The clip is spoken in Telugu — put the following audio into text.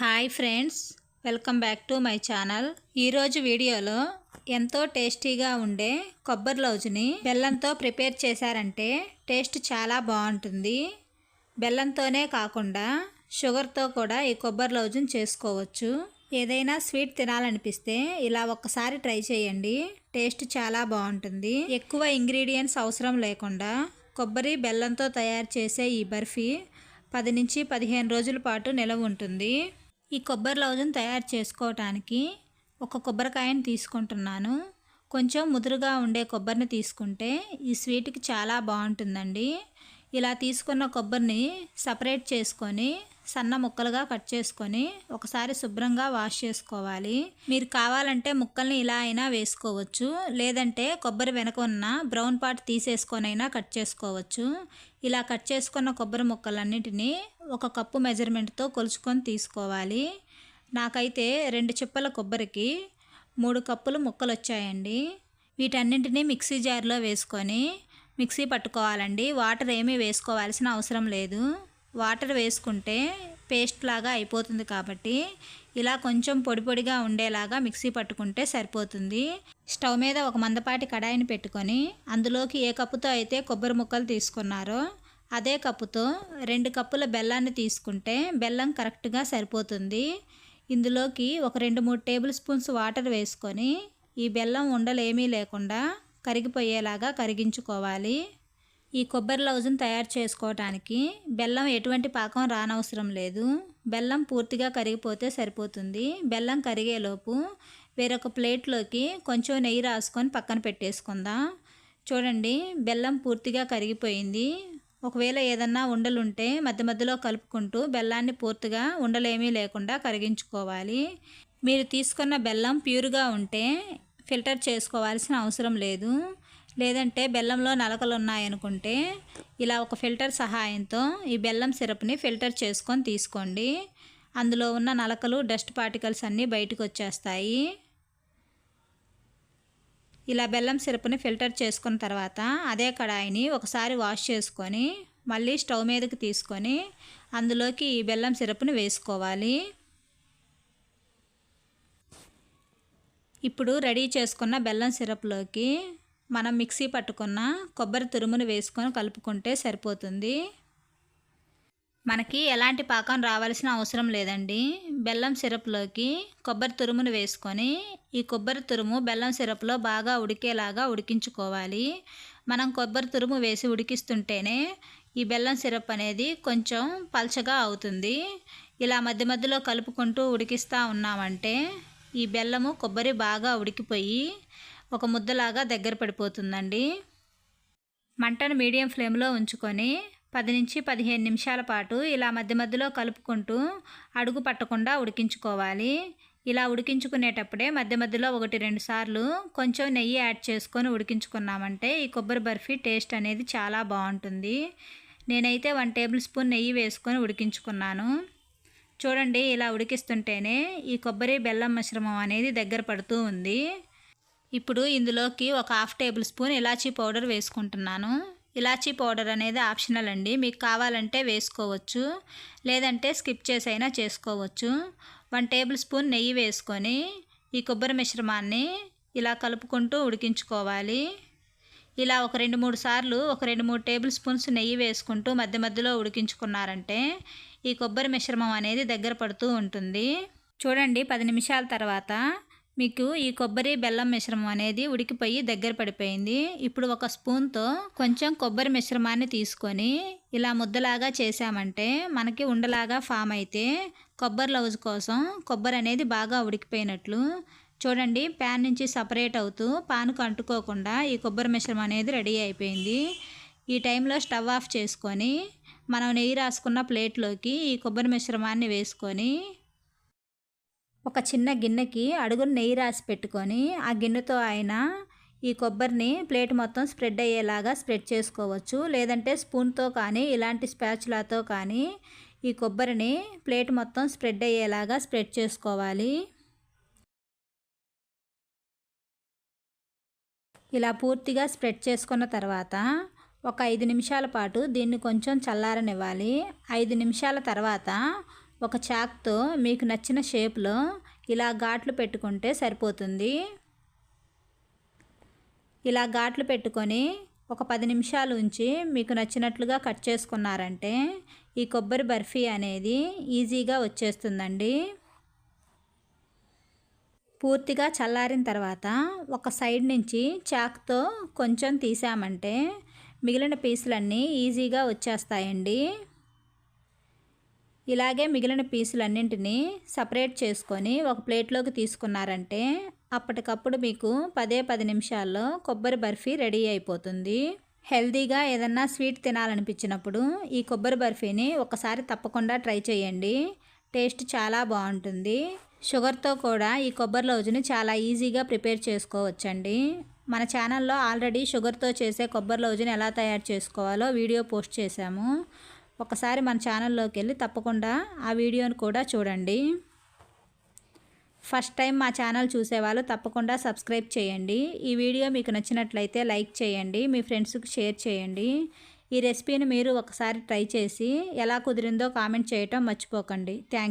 Hi friends welcome back to my channel. ఈరోజు వీడియోలో ఎంతో టేస్టీగా ఉండే కొబ్బరి లౌజుని బెల్లంతో ప్రిపేర్ చేశారంటే టేస్ట్ చాలా బాగుంటుంది. బెల్లంతోనే కాకుండా షుగర్తో కూడా ఈ కొబ్బరి లౌజుని చేసుకోవచ్చు. ఏదైనా స్వీట్ తినాలనిపిస్తే ఇలా ఒక్కసారి ట్రై చేయండి. టేస్ట్ చాలా బాగుంటుంది. ఎక్కువ ఇంగ్రీడియంట్స్ అవసరం లేకుండా కొబ్బరి బెల్లంతో తయారు చేసే ఈ బర్ఫీ పది నుంచి పదిహేను రోజుల పాటు నిలవ ఉంటుంది. ఈ కొబ్బరి లౌజును తయారు చేసుకోవటానికి ఒక కొబ్బరికాయని తీసుకుంటున్నాను. కొంచెం ముదురుగా ఉండే కొబ్బరిని తీసుకుంటే ఈ స్వీట్కి చాలా బాగుంటుందండి. ఇలా తీసుకున్న కొబ్బరిని సపరేట్ చేసుకొని సన్న ముక్కలుగా కట్ చేసుకొని ఒకసారి శుభ్రంగా వాష్ చేసుకోవాలి. మీరు కావాలంటే ముక్కల్ని ఇలా అయినా వేసుకోవచ్చు. లేదంటే కొబ్బరి వెనక ఉన్న బ్రౌన్ పార్ట్ తీసేసుకొనైనా కట్ చేసుకోవచ్చు. ఇలా కట్ చేసుకున్న కొబ్బరి ముక్కలన్నిటినీ ఒక కప్పు మెజర్మెంట్తో కొలుచుకొని తీసుకోవాలి. నాకైతే రెండు చిప్పల కొబ్బరికి మూడు కప్పులు ముక్కలు వచ్చాయండి వీటన్నింటినీ మిక్సీ జార్లో వేసుకొని మిక్సీ పట్టుకోవాలండి. వాటర్ ఏమీ వేసుకోవాల్సిన అవసరం లేదు. వాటర్ వేసుకుంటే పేస్ట్ లాగా అయిపోతుంది కాబట్టి ఇలా కొంచెం పొడి పొడిగా ఉండేలాగా మిక్సీ పట్టుకుంటే సరిపోతుంది. స్టవ్ మీద ఒక మందపాటి కడాయిని పెట్టుకొని అందులోకి ఏ కప్పుతో అయితే కొబ్బరి ముక్కలు తీసుకున్నారో అదే కప్పుతో రెండు కప్పుల బెల్లాన్ని తీసుకుంటే బెల్లం కరెక్ట్గా సరిపోతుంది. ఇందులోకి ఒక రెండు మూడు టేబుల్ స్పూన్స్ వాటర్ వేసుకొని ఈ బెల్లం ఉండలేమీ లేకుండా కరిగిపోయేలాగా కరిగించుకోవాలి. ఈ కొబ్బరి లౌజును తయారు చేసుకోవటానికి బెల్లం ఎటువంటి పాకం రానవసరం లేదు. బెల్లం పూర్తిగా కరిగిపోతే సరిపోతుంది. బెల్లం కరిగేలోపు వేరొక ప్లేట్లోకి కొంచెం నెయ్యి రాసుకొని పక్కన పెట్టేసుకుందాం. చూడండి బెల్లం పూర్తిగా కరిగిపోయింది. ఒకవేళ ఏదన్నా ఉండలుంటే మధ్య మధ్యలో కలుపుకుంటూ బెల్లాన్ని పూర్తిగా ఉండలేమీ లేకుండా కరిగించుకోవాలి. మీరు తీసుకున్న బెల్లం ప్యూర్గా ఉంటే ఫిల్టర్ చేసుకోవాల్సిన అవసరం లేదు. లేదంటే బెల్లంలో నలకలు ఉన్నాయనుకుంటే ఇలా ఒక ఫిల్టర్ సహాయంతో ఈ బెల్లం సిరప్ని ఫిల్టర్ చేసుకొని తీసుకోండి. అందులో ఉన్న నలకలు డస్ట్ పార్టికల్స్ అన్నీ బయటకు వచ్చేస్తాయి ఇలా బెల్లం సిరప్ని ఫిల్టర్ చేసుకున్న తర్వాత అదే కడాయిని ఒకసారి వాష్ చేసుకొని మళ్ళీ స్టవ్ మీదకి తీసుకొని అందులోకి ఈ బెల్లం సిరప్ని వేసుకోవాలి. ఇప్పుడు రెడీ చేసుకున్న బెల్లం సిరప్లోకి మనం మిక్సీ పట్టుకున్న కొబ్బరి తురుమును వేసుకొని కలుపుకుంటే సరిపోతుంది. మనకి ఎలాంటి పాకం రావాల్సిన అవసరం లేదండి. బెల్లం సిరప్లోకి కొబ్బరి తురుమును వేసుకొని ఈ కొబ్బరి తురుము బెల్లం సిరప్లో బాగా ఉడికేలాగా ఉడికించుకోవాలి. మనం కొబ్బరి తురుము వేసి ఉడికిస్తుంటేనే ఈ బెల్లం సిరప్ అనేది కొంచెం పల్చగా అవుతుంది. ఇలా మధ్య మధ్యలో కలుపుకుంటూ ఉడికిస్తూ ఉన్నామంటే ఈ బెల్లము కొబ్బరి బాగా ఉడికిపోయి ఒక ముద్దలాగా దగ్గర పడిపోతుందండి. మంటను మీడియం ఫ్లేమ్లో ఉంచుకొని పది నుంచి పదిహేను నిమిషాల పాటు ఇలా మధ్య మధ్యలో కలుపుకుంటూ అడుగు పట్టకుండా ఉడికించుకోవాలి. ఇలా ఉడికించుకునేటప్పుడే మధ్య మధ్యలో ఒకటి రెండు సార్లు కొంచెం నెయ్యి యాడ్ చేసుకొని ఉడికించుకున్నామంటే ఈ కొబ్బరి బర్ఫీ టేస్ట్ అనేది చాలా బాగుంటుంది. నేనైతే వన్ టేబుల్ స్పూన్ నెయ్యి వేసుకొని ఉడికించుకున్నాను. చూడండి ఇలా ఉడికిస్తుంటేనే ఈ కొబ్బరి బెల్లం మిశ్రమం అనేది దగ్గర పడుతూ ఉంది. ఇప్పుడు ఇందులోకి ఒక హాఫ్ టేబుల్ స్పూన్ ఇలాచీ పౌడర్ వేసుకుంటున్నాను. ఇలాచీ పౌడర్ అనేది ఆప్షనల్ అండి. మీకు కావాలంటే వేసుకోవచ్చు. లేదంటే స్కిప్ చేసైనా చేసుకోవచ్చు. వన్ టేబుల్ స్పూన్ నెయ్యి వేసుకొని ఈ కొబ్బరి మిశ్రమాన్ని ఇలా కలుపుకుంటూ ఉడికించుకోవాలి. ఇలా ఒక రెండు మూడు సార్లు ఒక రెండు మూడు టేబుల్ స్పూన్స్ నెయ్యి వేసుకుంటూ మధ్య మధ్యలో ఉడికించుకున్నారంటే ఈ కొబ్బరి మిశ్రమం అనేది దగ్గర పడుతూ ఉంటుంది. చూడండి పది నిమిషాల తర్వాత మీకు ఈ కొబ్బరి బెల్లం మిశ్రమం అనేది ఉడికిపోయి దగ్గర పడిపోయింది. ఇప్పుడు ఒక స్పూన్తో కొంచెం కొబ్బరి మిశ్రమాన్ని తీసుకొని ఇలా ముద్దలాగా చేసామంటే మనకి ఉండలాగా ఫామ్ అయితే కొబ్బరి లవ్జ్ కోసం కొబ్బరి అనేది బాగా ఉడికిపోయినట్లు చూడండి. ప్యాన్ నుంచి సపరేట్ అవుతూ పాన్కు అంటుకోకుండా ఈ కొబ్బరి మిశ్రమం అనేది రెడీ అయిపోయింది. ఈ టైంలో స్టవ్ ఆఫ్ చేసుకొని మనం నెయ్యి రాసుకున్న ప్లేట్లోకి ఈ కొబ్బరి మిశ్రమాన్ని వేసుకొని ఒక చిన్న గిన్నెకి అడుగును నెయ్యి రాసి పెట్టుకొని ఆ గిన్నెతో అయినా ఈ కొబ్బరిని ప్లేట్ మొత్తం స్ప్రెడ్ అయ్యేలాగా స్ప్రెడ్ చేసుకోవచ్చు. లేదంటే స్పూన్తో కానీ ఇలాంటి స్పాచులాతో కానీ ఈ కొబ్బరిని ప్లేట్ మొత్తం స్ప్రెడ్ అయ్యేలాగా స్ప్రెడ్ చేసుకోవాలి. ఇలా పూర్తిగా స్ప్రెడ్ చేసుకున్న తర్వాత ఒక ఐదు నిమిషాల పాటు దీన్ని కొంచెం చల్లారనివ్వాలి. ఐదు నిమిషాల తర్వాత ఒక చాక్తో మీకు నచ్చిన షేప్లో ఇలా ఘాట్లు పెట్టుకుంటే సరిపోతుంది. ఇలా ఘాట్లు పెట్టుకొని ఒక పది నిమిషాలు ఉంచి మీకు నచ్చినట్లుగా కట్ చేసుకున్నారంటే ఈ కొబ్బరి బర్ఫీ అనేది ఈజీగా వచ్చేస్తుందండి. పూర్తిగా చల్లారిన తర్వాత ఒక సైడ్ నుంచి చాక్తో కొంచెం తీసామంటే మిగిలిన పీసులన్నీ ఈజీగా వచ్చేస్తాయండి. ఇలాగే మిగిలిన పీసులన్నింటినీ సపరేట్ చేసుకొని ఒక ప్లేట్లోకి తీసుకున్నారంటే అప్పటికప్పుడు మీకు పదే పది నిమిషాల్లో కొబ్బరి బర్ఫీ రెడీ అయిపోతుంది. హెల్తీగా ఏదన్నా స్వీట్ తినాలనిపించినప్పుడు ఈ కొబ్బరి బర్ఫీని ఒకసారి తప్పకుండా ట్రై చేయండి. టేస్ట్ చాలా బాగుంటుంది. షుగర్తో కూడా ఈ కొబ్బరి లౌజుని చాలా ఈజీగా ప్రిపేర్ చేసుకోవచ్చండి. మన ఛానల్లో ఆల్రెడీ షుగర్తో చేసే కొబ్బరి లౌజుని ఎలా తయారు చేసుకోవాలో వీడియో పోస్ట్ చేశాము. ఒకసారి మన ఛానల్లోకి వెళ్ళి తప్పకుండా ఆ వీడియోని కూడా చూడండి. ఫస్ట్ టైం మా ఛానల్ చూసేవాళ్ళు తప్పకుండా సబ్స్క్రైబ్ చేయండి. ఈ వీడియో మీకు నచ్చినట్లయితే లైక్ చేయండి మీ ఫ్రెండ్స్కి షేర్ చేయండి. ఈ రెసిపీని మీరు ఒకసారి ట్రై చేసి ఎలా కుదిరిందో కామెంట్ చేయటం మర్చిపోకండి. థ్యాంక్